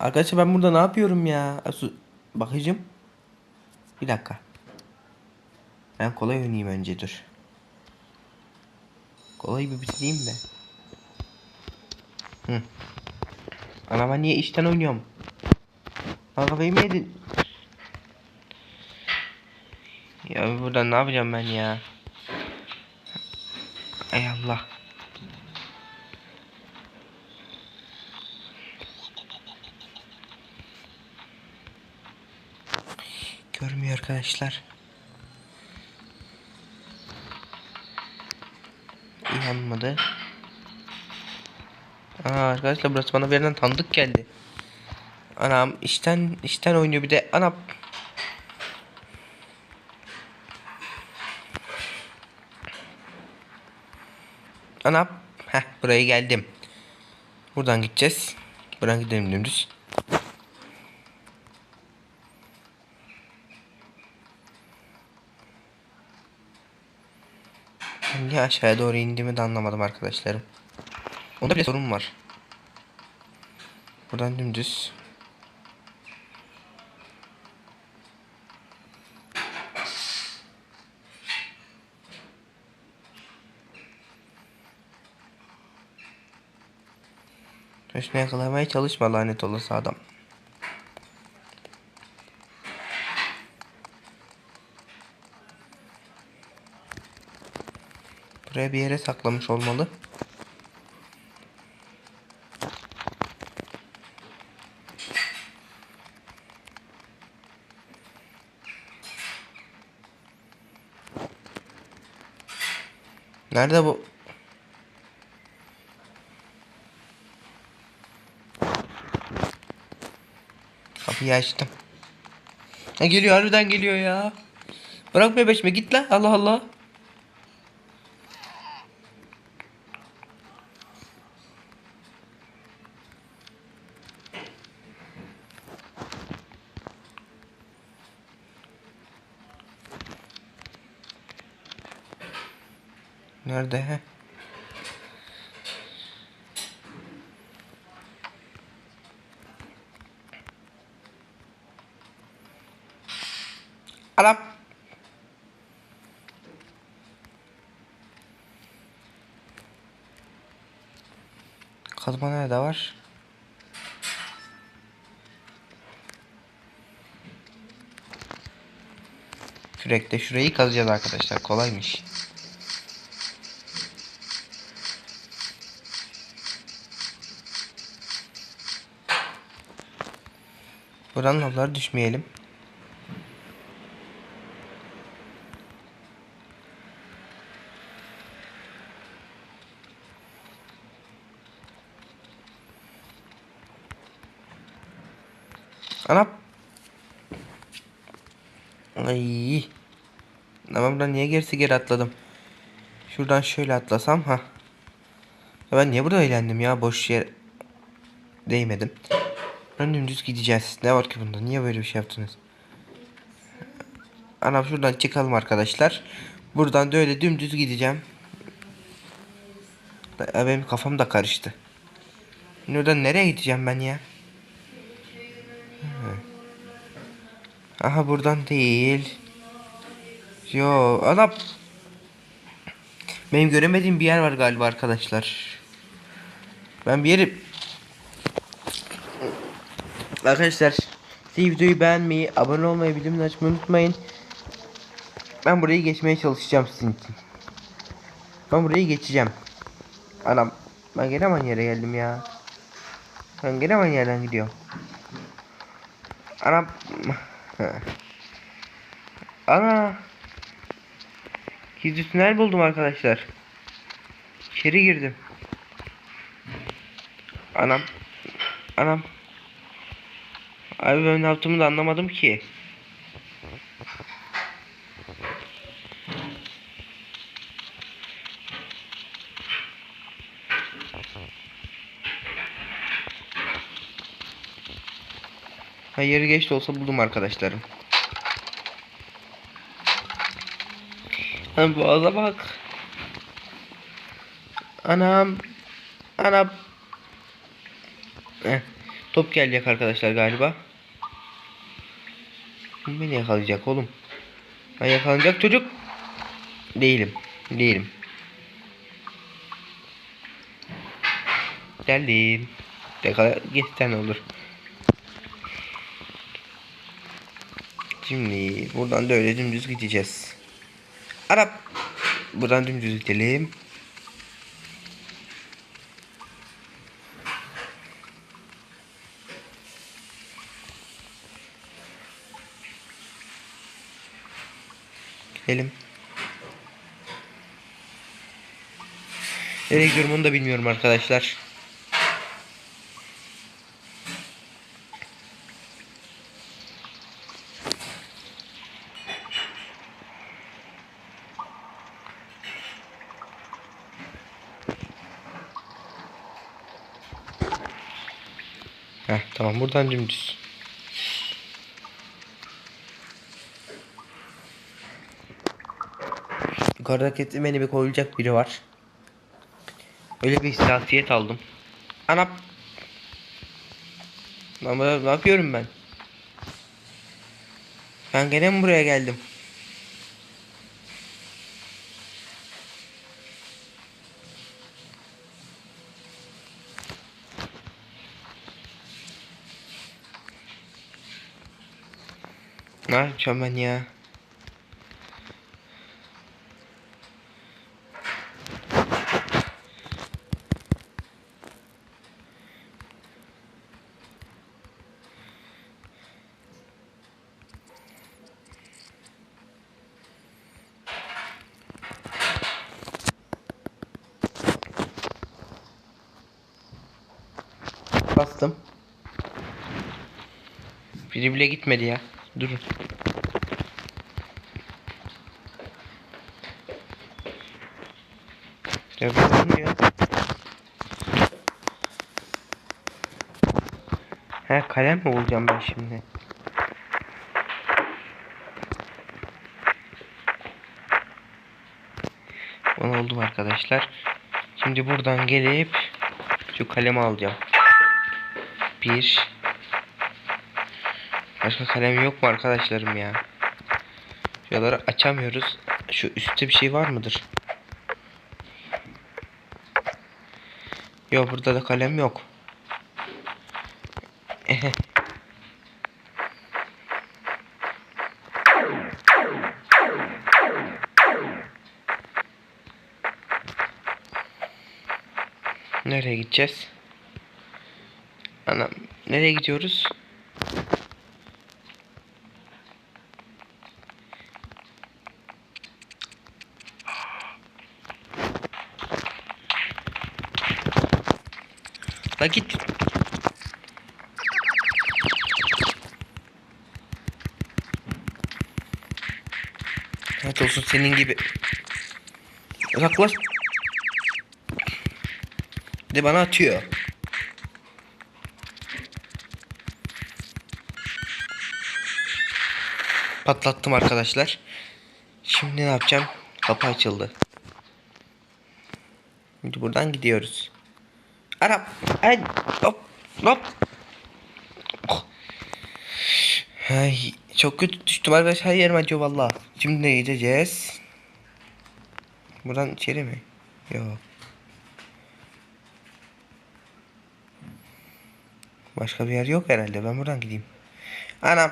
Arkadaşlar ben burada ne yapıyorum ya? Bakıcım. Bir dakika. Ben kolay oynayayım önce dur. Kolayı bir bitireyim de. Hı. Ana ben niye işten oynuyorum? Lan kafayı mı yedin? Ya burada ne yapacağım ben ya? Ay Allah. Görmüyor arkadaşlar. Yanmadı. Aa arkadaşlar burası bana bir yerden tanıdık geldi. Anam işten işten oynuyor bir de anam. Anam. Heh buraya geldim. Buradan gideceğiz. Buradan gidelim dümdüz. Niye aşağıya doğru indiğimi de anlamadım arkadaşlarım. Onda bile sorun var. Buradan dümdüz. Şunu yakalamaya çalışma lanet olası adam. Buraya bir yere saklamış olmalı. Nerede bu? Kapıyı açtım. Ha geliyor harbiden geliyor ya. Bırak bebeşme git lan Allah Allah. Nerede he? Arap. Kazma nerede var? Kürekle şurayı kazacağız arkadaşlar. Kolaymış. Buradan lavlara düşmeyelim. Anam. Ay. Ama buradan niye gerisi geri atladım? Şuradan şöyle atlasam ha. Ben niye burada eğlendim ya boş yer değmedim. Ben dümdüz gideceğiz. Ne var ki bunda? Niye böyle bir şey yaptınız? Anam şuradan çıkalım arkadaşlar. Buradan da öyle dümdüz gideceğim. Benim kafam da karıştı. Buradan nereye gideceğim ben ya? Aha buradan değil. Yo anam. Benim göremediğim bir yer var galiba arkadaşlar. Ben bir yeri... Arkadaşlar videoyu beğenmeyi, abone olmayı, bildirimleri açmayı unutmayın. Ben burayı geçmeye çalışacağım sizin için. Ben burayı geçeceğim. Anam ben gene aynı yere geldim ya. Ben gene aynı yerden gidiyorum. Anam. Ana. Gizli tünel buldum arkadaşlar. İçeri girdim. Anam. Anam. Abi ben ne yaptığımı da anlamadım ki. Ha yeri geç de olsa buldum arkadaşlarım. Lan boğaza bak. Anam. Anam. Eh. Top gelecek arkadaşlar galiba. Kim beni yakalayacak oğlum? Ben yakalanacak çocuk. Değilim. Değilim. Geldim. Yakala geçten olur. Şimdi buradan da öyle dümdüz gideceğiz. Arap. Buradan dümdüz gidelim. Gidelim. Nereye gidiyorum onu da bilmiyorum arkadaşlar. Heh, tamam buradan dümdüz. Yukarıda kesin beni bir koyulacak biri var. Öyle bir hissiyat aldım. Anam. Ama ne yapıyorum ben? Ben gene mi buraya geldim? Ne yapacağım ben ya? Bastım. Biri bile gitmedi ya. Durun. Ya ya. He kalem mi bulacağım ben şimdi? Onu oldum arkadaşlar. Şimdi buradan gelip şu kalemi alacağım. Bir. Başka kalem yok mu arkadaşlarım ya? Şuraları açamıyoruz. Şu üstte bir şey var mıdır? Yok burada da kalem yok. Nereye gideceğiz? Anam nereye gidiyoruz? La git. Evet olsun senin gibi. Uzaklaş. De bana atıyor. Patlattım arkadaşlar. Şimdi ne yapacağım? Kapı açıldı. Şimdi buradan gidiyoruz. Arap. Ay, hop, hop. Oh. Ay, çok kötü düştüm arkadaşlar. Her yerim acıyor valla. Şimdi ne gideceğiz? Buradan içeri mi? Yok. Başka bir yer yok herhalde. Ben buradan gideyim. Anam.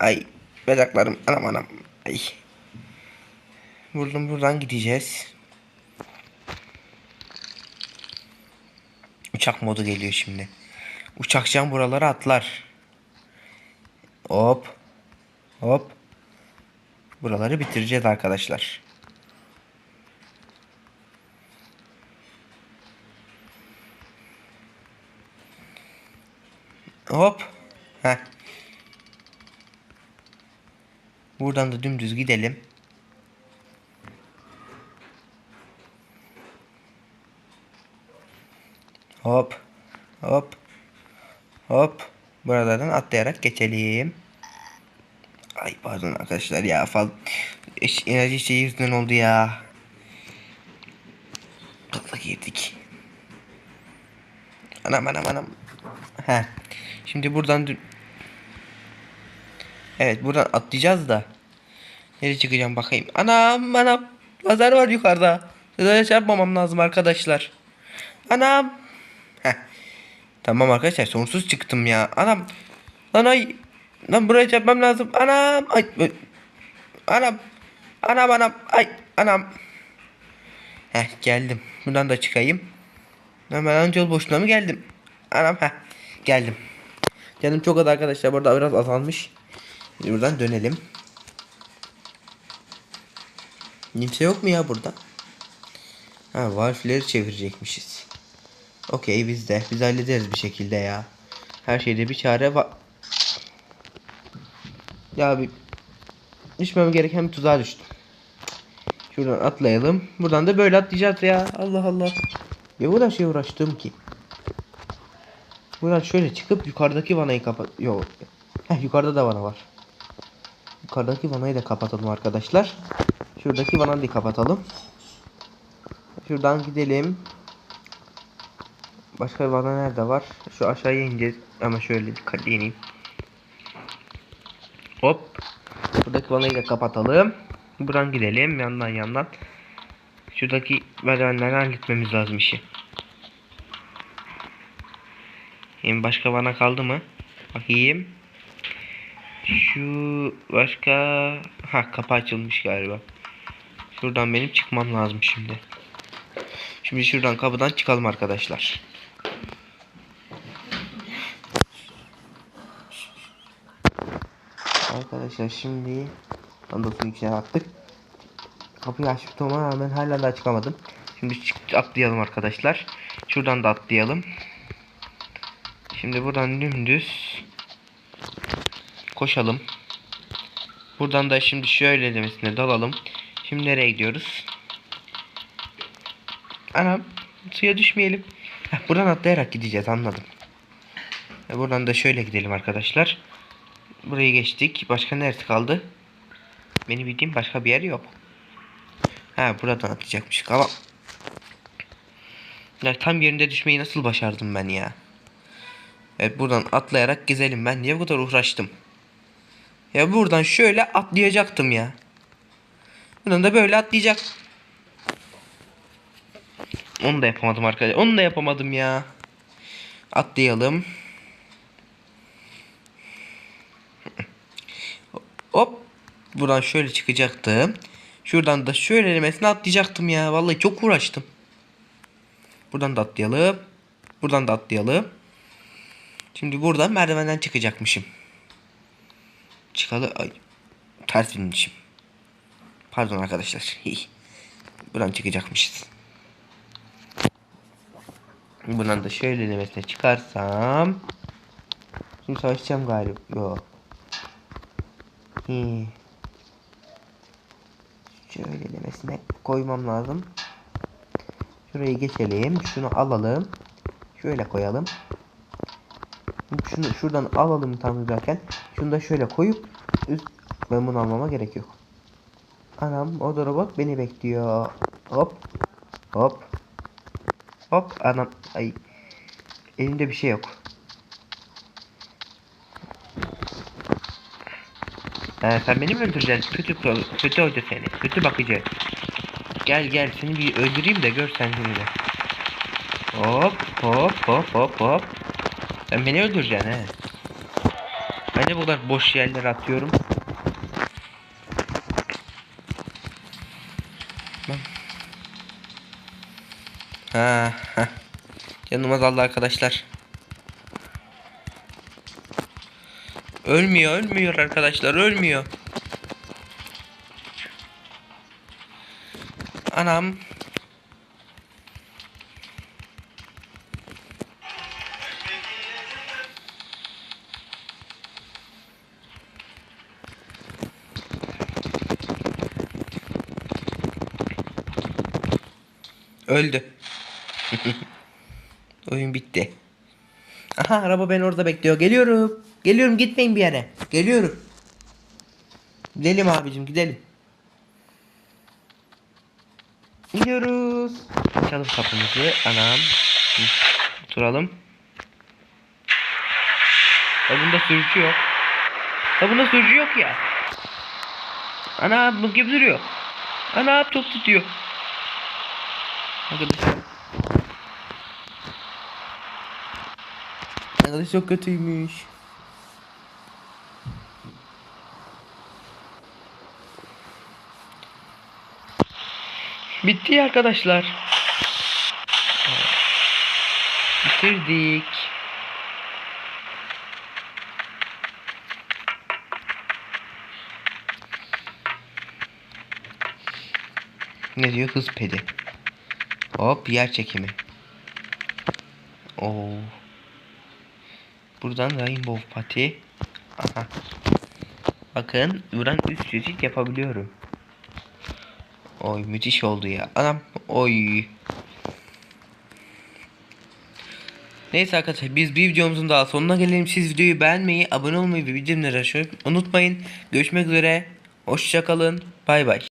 Ay. Bacaklarım. Anam anam. Ay. Buradan buradan gideceğiz. Uçak modu geliyor şimdi. Uçakcan buralara atlar. Hop. Hop. Buraları bitireceğiz arkadaşlar. Hop. Heh. Buradan da dümdüz gidelim. Hop. Hop. Hop. Buralardan atlayarak geçelim. Ay pardon arkadaşlar ya fal enerji şeyi yüzünden oldu ya. Kıtla girdik. Anam anam anam. He. Şimdi buradan. Evet buradan atlayacağız da. Nereye çıkacağım bakayım. Anam anam. Lazer var yukarıda. Lazere çarpmamam lazım arkadaşlar. Anam. Heh. Tamam arkadaşlar sonsuz çıktım ya. Anam. Lan ay. Lan buraya çarpmam lazım. Anam. Ay. Anam. Anam anam. Ay. Anam. Heh geldim. Buradan da çıkayım. Ben önce yol boşluğuna mı geldim? Anam heh. Geldim. Canım çok az arkadaşlar. Burada biraz azalmış. Buradan dönelim. Kimse yok mu ya burada? Ha valfleri çevirecekmişiz. Okey biz de. Biz hallederiz bir şekilde ya. Her şeyde bir çare var. Ya bir düşmem gereken bir tuzağa düştüm. Şuradan atlayalım. Buradan da böyle atlayacağız ya. Allah Allah. Ya bu da şey uğraştım ki. Buradan şöyle çıkıp yukarıdaki vanayı kapat. Yok. Heh yukarıda da vana var. Yukarıdaki vanayı da kapatalım arkadaşlar. Şuradaki vanayı da kapatalım. Şuradan gidelim. Başka bir vana nerede var? Şu aşağıya ineceğiz. Ama şöyle dikkatli ineyim. Hop. Buradaki vanayı da kapatalım. Buradan gidelim yandan yandan. Şuradaki merdivenlerden halletmemiz lazım işi. Şimdi başka vana kaldı mı? Bakayım. Şu başka ha kapı açılmış galiba. Şuradan benim çıkmam lazım şimdi. Şimdi şuradan kapıdan çıkalım arkadaşlar. Arkadaşlar şimdi Andos'un içine attık. Kapıyı açtığıma rağmen hala da çıkamadım. Şimdi atlayalım arkadaşlar. Şuradan da atlayalım. Şimdi buradan dümdüz koşalım. Buradan da şimdi şöyle demesine dalalım. Şimdi nereye gidiyoruz? Anam suya düşmeyelim. Heh, buradan atlayarak gideceğiz anladım. E, Buradan da şöyle gidelim arkadaşlar. Burayı geçtik. Başka neresi kaldı? Benim bildiğim başka bir yer yok. Ha buradan atlayacakmışık ama ya tam yerinde düşmeyi nasıl başardım ben ya? Evet buradan atlayarak gezelim ben niye bu kadar uğraştım? Ya buradan şöyle atlayacaktım ya. Buradan da böyle atlayacak. Onu da yapamadım arkadaşlar. Onu da yapamadım ya. Atlayalım. Hop. Buradan şöyle çıkacaktım. Şuradan da şöyle elemesine atlayacaktım ya. Vallahi çok uğraştım. Buradan da atlayalım. Buradan da atlayalım. Şimdi buradan merdivenden çıkacakmışım. Çıkalı ay ters binmişim. Pardon arkadaşlar. buradan çıkacakmışız. Buradan da şöyle elemesine çıkarsam Şimdi savaşacağım galiba. Yok. Hi. Şöyle demesine koymam lazım. Şurayı geçelim. Şunu alalım. Şöyle koyalım. Şunu şuradan alalım tam derken şunu da şöyle koyup üst ben bunu almama gerek yok. Anam o da robot beni bekliyor. Hop. Hop. Hop anam ay. Elimde bir şey yok. Ee, sen beni mi öldüreceksin? Kötü kö- kötü hoca seni. Kötü bakıcı. Gel gel seni bir öldüreyim de gör sen şimdi. Hop hop hop hop hop. Sen beni öldüreceksin he. Ben de bu kadar boş yerlere atıyorum. Ha, ha. Arkadaşlar. Ölmüyor, ölmüyor arkadaşlar, ölmüyor. Anam. Öldü. Oyun bitti. Aha araba beni orada bekliyor. Geliyorum. Geliyorum gitmeyin bir yere. Geliyorum. Gidelim abicim gidelim. Gidiyoruz. Açalım kapımızı. Anam. Oturalım. Ya bunda sürücü yok. Ya bunda sürücü yok ya. Ana bu gibi duruyor. Ana çok tutuyor. Arkadaşlar. Arkadaş çok kötüymüş. Bitti arkadaşlar. Bitirdik. Ne diyor hız pedi. Hop yer çekimi. Oo. Buradan Rainbow Pati. Aha. Bakın buradan üst çeşit yapabiliyorum. Oy müthiş oldu ya. Anam oy. Neyse arkadaşlar biz bir videomuzun daha sonuna gelelim. Siz videoyu beğenmeyi, abone olmayı ve bildirimleri açmayı unutmayın. Görüşmek üzere. Hoşçakalın. Bay bay.